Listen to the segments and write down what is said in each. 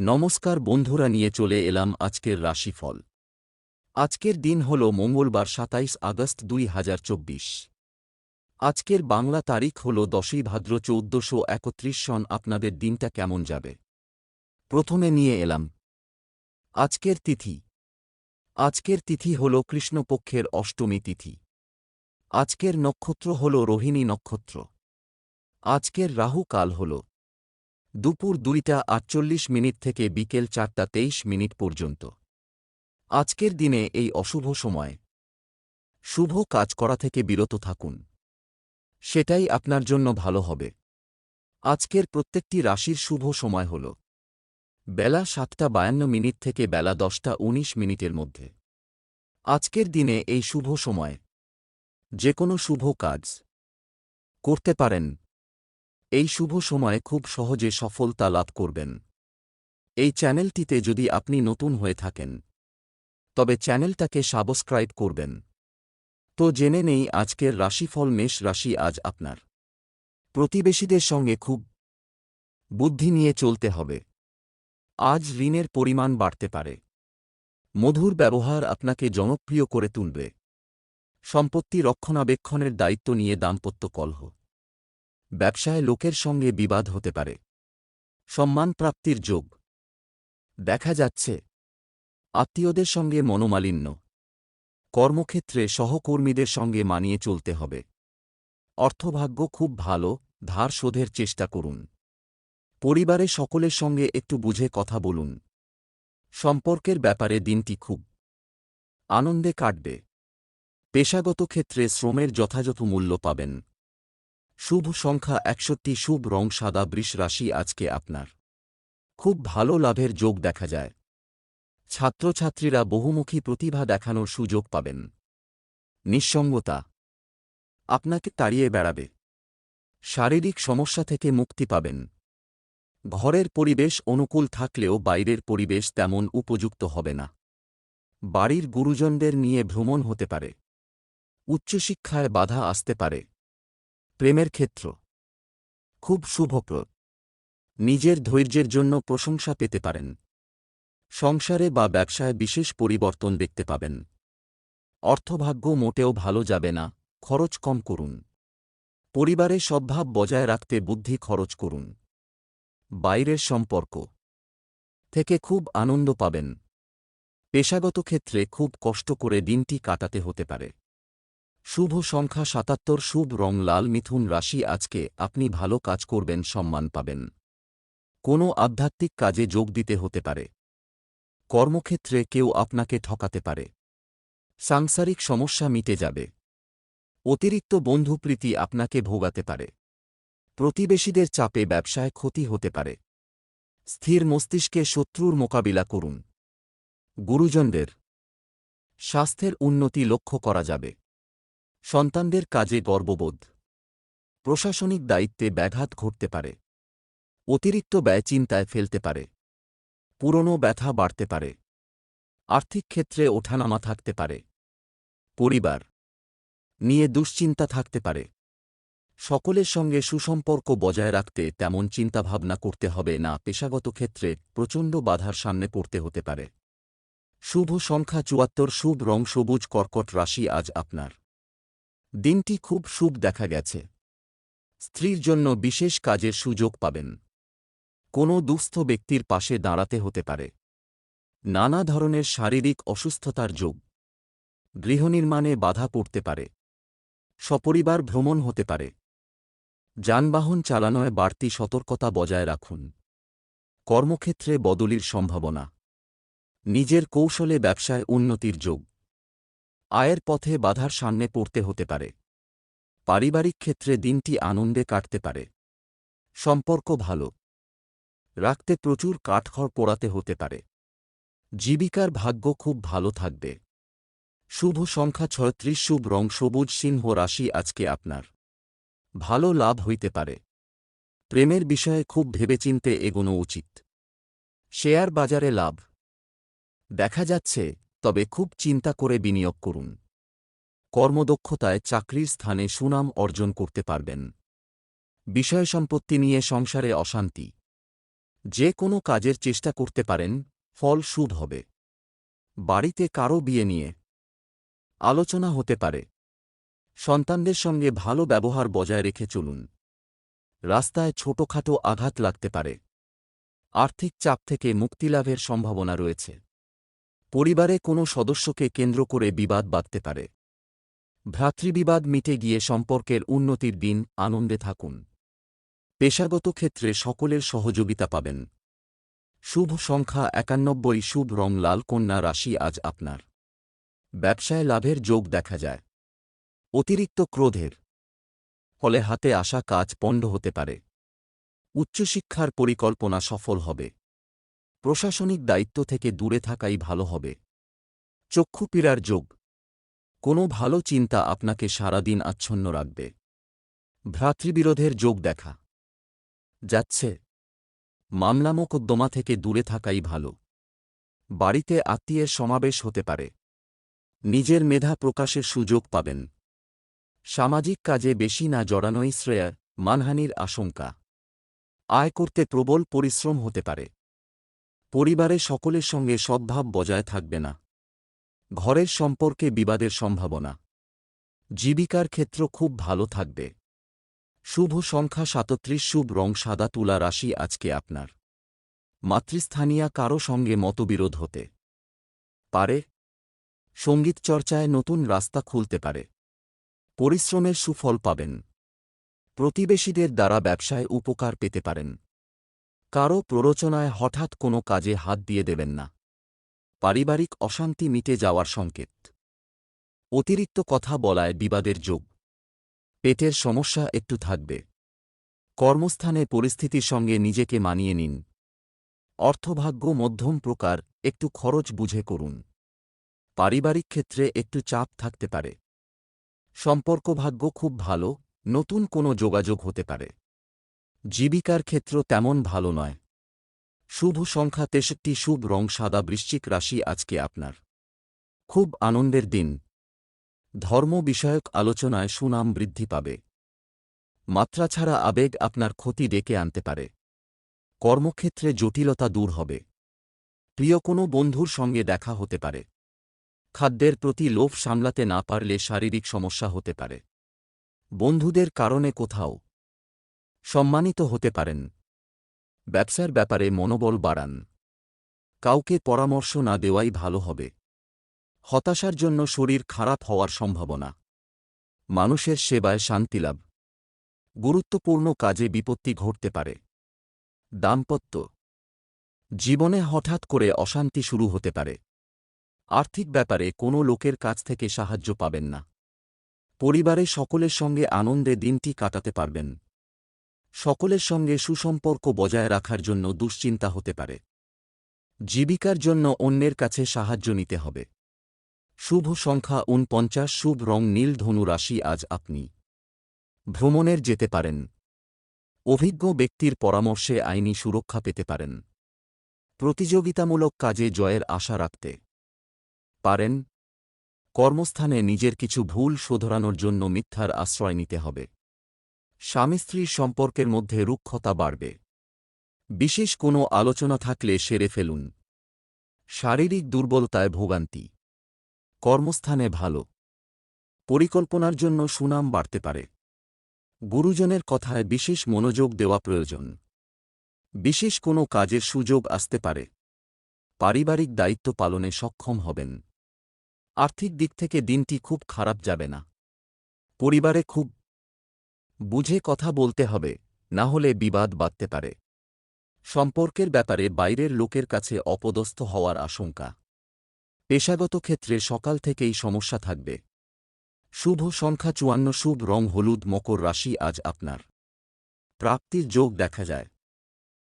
নমস্কার বন্ধুরা, নিয়ে চলে এলাম আজকের রাশিফল। আজকের দিন হল মঙ্গলবার, সাতাইশ আগস্ট দুই হাজার চব্বিশ। আজকের বাংলা তারিখ হল দশই ভাদ্র চৌদ্দশো একত্রিশ সন। আপনাদের দিনটা কেমন যাবে? প্রথমে নিয়ে এলাম। আজকের তিথি। আজকের তিথি হল কৃষ্ণপক্ষের অষ্টমী তিথি। আজকের নক্ষত্র হল রোহিণী নক্ষত্র। আজকের রাহু কাল হল। দুপুর দুইটা আটচল্লিশ মিনিট থেকে বিকেল চারটা তেইশ মিনিট পর্যন্ত। আজকের দিনে এই অশুভ সময়। শুভ কাজ করা থেকে বিরত থাকুন। সেটাই আপনার জন্য ভালো হবে। আজকের প্রত্যেকটি রাশির শুভ সময় হল। বেলা সাতটা বায়ান্ন মিনিট থেকে বেলা দশটা উনিশ মিনিটের মধ্যে। আজকের দিনে এই শুভ সময়। যে কোনো শুভ কাজ। করতে পারেন। এই শুভ সময়ে খুব সহজে সফলতা লাভ করবেন। এই চ্যানেলটিতে যদি আপনি নতুন হয়ে থাকেন, তবে চ্যানেলটাকে সাবস্ক্রাইব করবেন। তো জেনে নেই আজকের রাশিফল মেষ রাশি আজ আপনার। প্রতিবেশীদের সঙ্গে খুব বুদ্ধি নিয়ে চলতে হবে। আজ ঋণের পরিমাণ বাড়তে পারে। মধুর ব্যবহার আপনাকে জনপ্রিয় করে তুলবে। সম্পত্তি রক্ষণাবেক্ষণের দায়িত্ব নিয়ে দাম্পত্য কলহ। ব্যবসায় লোকের সঙ্গে বিবাদ হতে পারে। সম্মান প্রাপ্তির যোগ। দেখা যাচ্ছে, আত্মীয়দের সঙ্গে মনোমালিন্য। কর্মক্ষেত্রে সহকর্মীদের সঙ্গে মানিয়ে চলতে হবে। অর্থভাগ্য খুব ভালো, ধার শোধের চেষ্টা করুন। পরিবারে সকলের সঙ্গে একটু বুঝে কথা বলুন। সম্পর্কের ব্যাপারে দিনটি খুব আনন্দে কাটবে। পেশাগত ক্ষেত্রে শ্রমের যথাযথ মূল্য পাবেন। শুভ সংখ্যা একষট্টি, শুভ রং সাদা, বৃষ রাশি আজকে আপনার। খুব ভালো লাভের যোগ দেখা যায়। ছাত্রছাত্রীরা বহুমুখী প্রতিভা দেখানোর সুযোগ পাবেন। নিঃসঙ্গতা। আপনাকে তাড়িয়ে বেড়াবে। শারীরিক সমস্যা থেকে মুক্তি পাবেন। ঘরের পরিবেশ অনুকূল থাকলেও বাইরের পরিবেশ তেমন উপযুক্ত হবে না। বাড়ির গুরুজনদের নিয়ে ভ্রমণ হতে পারে। উচ্চশিক্ষায় বাধা আসতে পারে। প্রেমের ক্ষেত্র। খুব শুভপ্রদ নিজের ধৈর্যের জন্য প্রশংসা পেতে পারেন। সংসারে বা ব্যবসায় বিশেষ পরিবর্তন দেখতে পাবেন। অর্থভাগ্য মোটেও ভালো যাবে না, খরচ কম করুন। পরিবারে সদ্ভাব বজায় রাখতে বুদ্ধি খরচ করুন। বাইরের সম্পর্ক থেকে খুব আনন্দ পাবেন। পেশাগত ক্ষেত্রে খুব কষ্ট করে দিনটি কাটাতে হতে পারে। শুভ সংখ্যা সাতাত্তর, শুভ রং, লাল মিথুন রাশি, আজকে আপনি ভালো কাজ করবেন, সম্মান পাবেন। কোনো আধ্যাত্মিক কাজে যোগ দিতে হতে পারে। কর্মক্ষেত্রে কেউ আপনাকে ঠকাতে পারে। সাংসারিক সমস্যা মিটে যাবে। অতিরিক্ত বন্ধুপ্রীতি আপনাকে ভোগাতে পারে। প্রতিবেশীদের চাপে ব্যবসায় ক্ষতি হতে পারে। স্থির মস্তিষ্কে শত্রুর মোকাবিলা করুন। গুরুজনদের স্বাস্থ্যের উন্নতি লক্ষ্য করা যাবে। সন্তানদের কাজে গর্ববোধ। প্রশাসনিক দায়িত্বে ব্যাঘাত ঘটতে পারে। অতিরিক্ত ব্যয় চিন্তায় ফেলতে পারে। পুরনো ব্যথা বাড়তে পারে। আর্থিক ক্ষেত্রে ওঠানামা থাকতে পারে। পরিবার নিয়ে দুশ্চিন্তা থাকতে পারে। সকলের সঙ্গে সুসম্পর্ক বজায় রাখতে তেমন চিন্তাভাবনা করতে হবে না, পেশাগত ক্ষেত্রে প্রচণ্ড বাধার সামনে পড়তে হতে পারে। শুভ সংখ্যা চুয়াত্তর, শুভ রং সবুজ, কর্কট রাশি আজ আপনার। দিনটি খুব শুভ দেখা গেছে। স্ত্রীর জন্য বিশেষ কাজের সুযোগ পাবেন। কোনো দুস্থ ব্যক্তির পাশে দাঁড়াতে হতে পারে। নানা ধরনের শারীরিক অসুস্থতার যোগ। গৃহনির্মাণে বাধা পড়তে পারে। সপরিবার ভ্রমণ হতে পারে। যানবাহন চালানোয় বাড়তি সতর্কতা বজায় রাখুন। কর্মক্ষেত্রে বদলির সম্ভাবনা। নিজের কৌশলে ব্যবসায় উন্নতির যোগ। আয়ের পথে বাধার সামনে পড়তে হতে পারে। পারিবারিক ক্ষেত্রে দিনটি আনন্দে কাটতে পারে। সম্পর্ক ভালো। রাখতে প্রচুর কাঠখড় পোড়াতে হতে পারে। জীবিকার ভাগ্য খুব ভালো থাকবে। শুভ সংখ্যা ছয়ত্রিশ, শুভ রং সবুজ, সিংহ রাশি আজকে আপনার। ভালো লাভ হইতে পারে। প্রেমের বিষয়ে খুব ভেবেচিন্তে এগোনো উচিত। শেয়ার বাজারে লাভ। দেখা যাচ্ছে তবে খুব চিন্তা করে বিনিয়োগ করুন। কর্মদক্ষতায় চাকরির স্থানে সুনাম অর্জন করতে পারবেন। বিষয় সম্পত্তি নিয়ে সংসারে অশান্তি। যে কোনো কাজের চেষ্টা করতে পারেন, ফল শুভ হবে। বাড়িতে কারও বিয়ে নিয়ে আলোচনা হতে পারে। সন্তানদের সঙ্গে ভালো ব্যবহার বজায় রেখে চলুন। রাস্তায় ছোটখাটো আঘাত লাগতে পারে। আর্থিক চাপ থেকে মুক্তিলাভের সম্ভাবনা রয়েছে। পরিবারে কোনো সদস্যকে কেন্দ্র করে বিবাদ বাঁধতে পারে। ভ্রাতৃবিবাদ মিটে গিয়ে সম্পর্কের উন্নতির দিন আনন্দে থাকুন। পেশাগত ক্ষেত্রে সকলের সহযোগিতা পাবেন। শুভ সংখ্যা একানব্বই, শুভ রং লাল, কন্যা রাশি আজ আপনার। ব্যবসায় লাভের যোগ দেখা যায়। অতিরিক্ত ক্রোধের ফলে হাতে আসা কাজ পণ্ড হতে পারে। উচ্চশিক্ষার পরিকল্পনা সফল হবে। প্রশাসনিক দায়িত্ব থেকে দূরে থাকাই ভালো হবে। চক্ষু পীড়ার যোগ। কোনো ভালো চিন্তা আপনাকে সারাদিন আচ্ছন্ন রাখবে। ভ্রাতৃবিরোধের যোগ দেখা। যাচ্ছে। মামলা মোকদ্দমা থেকে দূরে থাকাই ভালো। বাড়িতে আত্মীয়ের সমাবেশ হতে পারে। নিজের মেধা প্রকাশের সুযোগ পাবেন। সামাজিক কাজে বেশি না জড়ানোই শ্রেয়া মানহানির আশঙ্কা। আয় করতে প্রবল পরিশ্রম হতে পারে। পরিবারে সকলের সঙ্গে সদ্ভাব বজায় থাকবে না। ঘরের সম্পর্কে বিবাদের সম্ভাবনা। জীবিকার ক্ষেত্র খুব ভালো থাকবে। শুভ সংখ্যা সাতত্রিশ, শুভ রং সাদা, তুলা রাশি আজকে আপনার। মাতৃস্থানীয় কারও সঙ্গে মতবিরোধ হতে পারে। সংগীত চর্চায় নতুন রাস্তা খুলতে পারে। পরিশ্রমের সুফল পাবেন। প্রতিবেশীদের দ্বারা ব্যবসায় উপকার পেতে পারেন। কারও প্ররোচনায় হঠাৎ কোনো কাজে হাত দিয়ে দেবেন না। পারিবারিক অশান্তি মিটে যাওয়ার সংকেত। অতিরিক্ত কথা বলায় বিবাদের যোগ। পেটের সমস্যা একটু থাকবে। কর্মস্থানে পরিস্থিতির সঙ্গে নিজেকে মানিয়ে নিন। অর্থভাগ্য মধ্যম প্রকার, একটু খরচ বুঝে করুন। পারিবারিক ক্ষেত্রে একটু চাপ থাকতে পারে। সম্পর্কভাগ্য খুব ভালো, নতুন কোনো যোগাযোগ হতে পারে। জীবিকার ক্ষেত্র তেমন ভালো নয়। শুভ সংখ্যা তেষট্টি, শুভ রং সাদা, বৃশ্চিক রাশি আজকে আপনার। খুব আনন্দের দিন। ধর্ম বিষয়ক আলোচনায় সুনাম বৃদ্ধি পাবে। মাত্রা ছাড়া আবেগ আপনার ক্ষতি ডেকে আনতে পারে। কর্মক্ষেত্রে জটিলতা দূর হবে। প্রিয় কোনো বন্ধুর সঙ্গে দেখা হতে পারে। খাদ্যের প্রতি লোভ সামলাতে না পারলে শারীরিক সমস্যা হতে পারে। বন্ধুদের কারণে কোথাও সম্মানিত হতে পারেন। ব্যবসার ব্যাপারে মনোবল বাড়ান। কাউকে পরামর্শ না দেওয়াই ভালো হবে। হতাশার জন্য শরীর খারাপ হওয়ার সম্ভাবনা। মানুষের সেবায় শান্তিলাভ গুরুত্বপূর্ণ কাজে বিপত্তি ঘটতে পারে। দাম্পত্য। জীবনে হঠাৎ করে অশান্তি শুরু হতে পারে। আর্থিক ব্যাপারে কোনো লোকের কাছ থেকে সাহায্য পাবেন না। পরিবারে সকলের সঙ্গে আনন্দে দিনটি কাটাতে পারবেন। সকলের সঙ্গে সুসম্পর্ক বজায় রাখার জন্য দুশ্চিন্তা হতে পারে। জীবিকার জন্য অন্যের কাছে সাহায্য নিতে হবে। শুভ সংখ্যা উনপঞ্চাশ শুভ রং নীল, ধনু রাশি আজ আপনি। ভ্রমণের যেতে পারেন। অভিজ্ঞ ব্যক্তির পরামর্শে আইনি সুরক্ষা পেতে পারেন। প্রতিযোগিতামূলক কাজে জয়ের আশা রাখতে পারেন। কর্মস্থানে নিজের কিছু ভুল শোধরানোর জন্য মিথ্যার আশ্রয় নিতে হবে। স্বামী স্ত্রীর সম্পর্কের মধ্যে রুক্ষতা বাড়বে। বিশেষ কোনো আলোচনা থাকলে সেরে ফেলুন। শারীরিক দুর্বলতায় ভোগান্তি। কর্মস্থানে ভালো। পরিকল্পনার জন্য সুনাম বাড়তে পারে। গুরুজনের কথায় বিশেষ মনোযোগ দেওয়া প্রয়োজন। বিশেষ কোনো কাজের সুযোগ আসতে পারে। পারিবারিক দায়িত্ব পালনে সক্ষম হবেন। আর্থিক দিক থেকে দিনটি খুব খারাপ যাবে না। পরিবারে খুব বুঝে কথা বলতে হবে, না হলে বিবাদ বাঁধতে পারে। সম্পর্কের ব্যাপারে বাইরের লোকের কাছে অপদস্থ হওয়ার আশঙ্কা। পেশাগত ক্ষেত্রে সকাল থেকেই সমস্যা থাকবে। শুভ সংখ্যা চুয়ান্ন, শুভ রং হলুদ, মকর রাশি আজ আপনার। প্রাপ্তির যোগ দেখা যায়।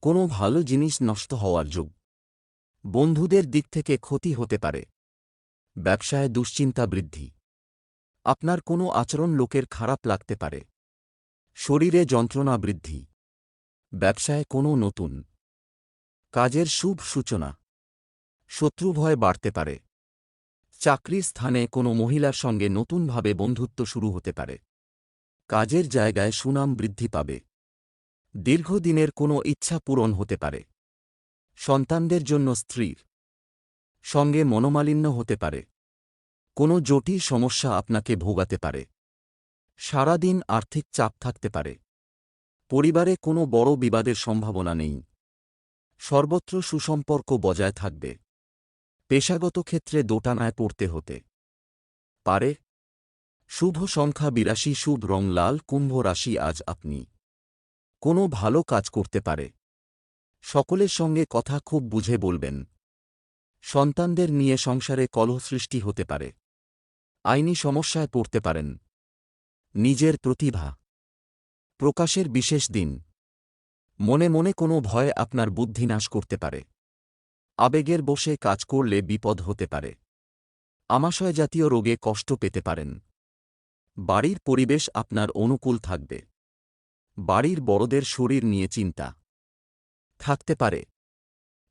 কোনো ভালো জিনিস নষ্ট হওয়ার যোগ। বন্ধুদের দিক থেকে ক্ষতি হতে পারে। ব্যবসায় দুশ্চিন্তা বৃদ্ধি। আপনার কোনো আচরণ লোকের খারাপ লাগতে পারে। শরীরে যন্ত্রণা বৃদ্ধি। ব্যবসায় কোনো নতুন। কাজের শুভ সূচনা। শত্রুভয় বাড়তে পারে। চাকরির স্থানে কোনো মহিলার সঙ্গে নতুনভাবে বন্ধুত্ব শুরু হতে পারে। কাজের জায়গায় সুনাম বৃদ্ধি পাবে। দীর্ঘদিনের কোনো ইচ্ছা পূরণ হতে পারে। সন্তানদের জন্য স্ত্রীর সঙ্গে মনোমালিন্য হতে পারে। কোনো জটিল সমস্যা আপনাকে ভোগাতে পারে। সারাদিন আর্থিক চাপ থাকতে পারে। পরিবারে কোনো বড় বিবাদের সম্ভাবনা নেই। সর্বত্র সুসম্পর্ক বজায় থাকবে। পেশাগত ক্ষেত্রে দোটানায় পড়তে হতে পারে। শুভ সংখ্যা বিরাশি, শুভ রং লাল, কুম্ভ রাশি আজ আপনি কোনো ভালো কাজ করতে পারে। সকলের সঙ্গে কথা খুব বুঝে বলবেন। সন্তানদের নিয়ে সংসারে কলহ সৃষ্টি হতে পারে। আইনি সমস্যায় পড়তে পারেন। নিজের প্রতিভা। প্রকাশের বিশেষ দিন। মনে মনে কোনো ভয় আপনার বুদ্ধি নাশ করতে পারে। আবেগের বসে কাজ করলে বিপদ হতে পারে। আমাশয় জাতীয় রোগে কষ্ট পেতে পারেন। বাড়ির পরিবেশ আপনার অনুকূল থাকবে। বাড়ির বড়দের শরীর নিয়ে চিন্তা। থাকতে পারে।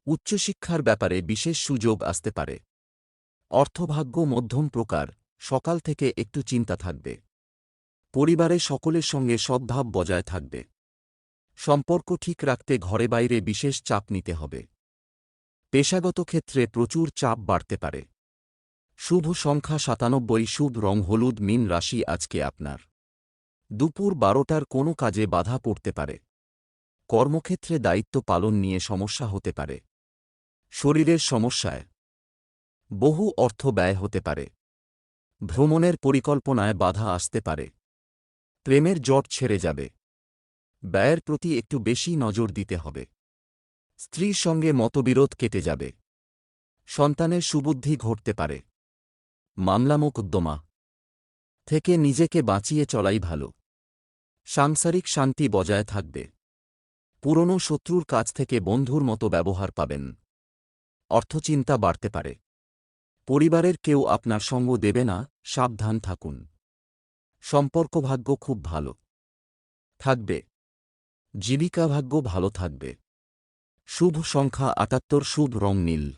উচ্চশিক্ষার ব্যাপারে বিশেষ সুযোগ আসতে পারে। অর্থভাগ্য মধ্যম প্রকার, সকাল থেকে একটু চিন্তা থাকবে। পরিবারে সকলের সঙ্গে সদ্ভাব বজায় থাকবে। সম্পর্ক ঠিক রাখতে ঘরে বাইরে বিশেষ চাপ নিতে হবে। পেশাগত ক্ষেত্রে প্রচুর চাপ বাড়তে পারে। শুভ সংখ্যা সাতানব্বই, শুভ রং হলুদ, মিন রাশি আজকে আপনার। দুপুর বারোটার কোনো কাজে বাধা পড়তে পারে। কর্মক্ষেত্রে দায়িত্ব পালন নিয়ে সমস্যা হতে পারে। শরীরের সমস্যায় বহু অর্থ ব্যয় হতে পারে। ভ্রমণের পরিকল্পনায় বাধা আসতে পারে। প্রেমের জট ছেড়ে যাবে। ব্যয়ের প্রতি একটু বেশি নজর দিতে হবে। স্ত্রীর সঙ্গে মতবিরোধ কেটে যাবে। সন্তানের সুবুদ্ধি ঘটতে পারে। মামলা মোকদ্দমা থেকে নিজেকে বাঁচিয়ে চলাই ভালো। সাংসারিক শান্তি বজায় থাকবে। পুরনো শত্রুর কাছ থেকে বন্ধুর মতো ব্যবহার পাবেন। অর্থচিন্তা বাড়তে পারে। পরিবারের কেউ আপনার সঙ্গ দেবে না, সাবধান থাকুন। সম্পর্ক ভাগ্য খুব ভালো। থাকবে। জীবিকা ভাগ্য ভালো থাকবে। শুভ সংখ্যা আটাত্তর, শুভ রং নীল।